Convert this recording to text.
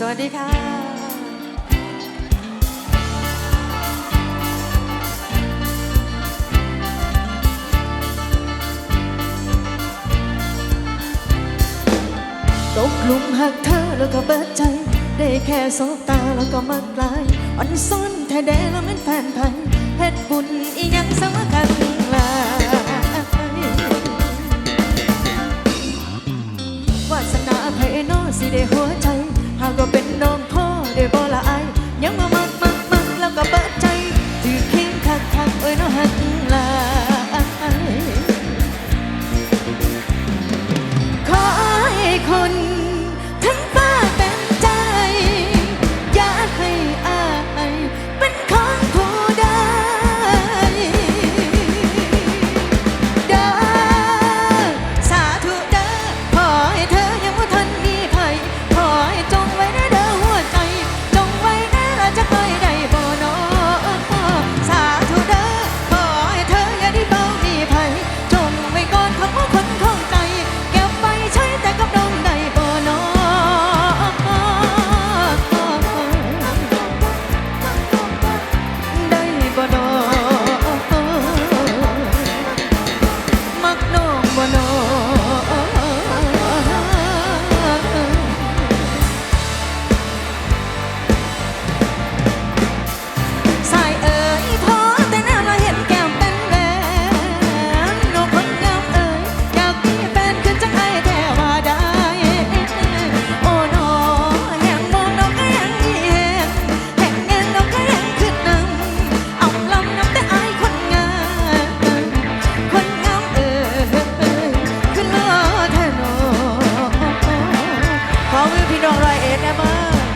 สวัสดีค่ะตกลุมหักเธอแล้วก็เบิดใจ ได้แค่สบตาแล้วก็มากลายอ่อนซ้อนแท้แดแล้วมันแฟนพันเฮ็ดบุญอีหยังสำคัญลาวาสนาไพโนสิได้หัวใจ หากว่าเป็นน้องพ่อได้บ่ละอายยังมามากมากมักแล้วก็เปิดใจ ด้วยเอเนเมอร์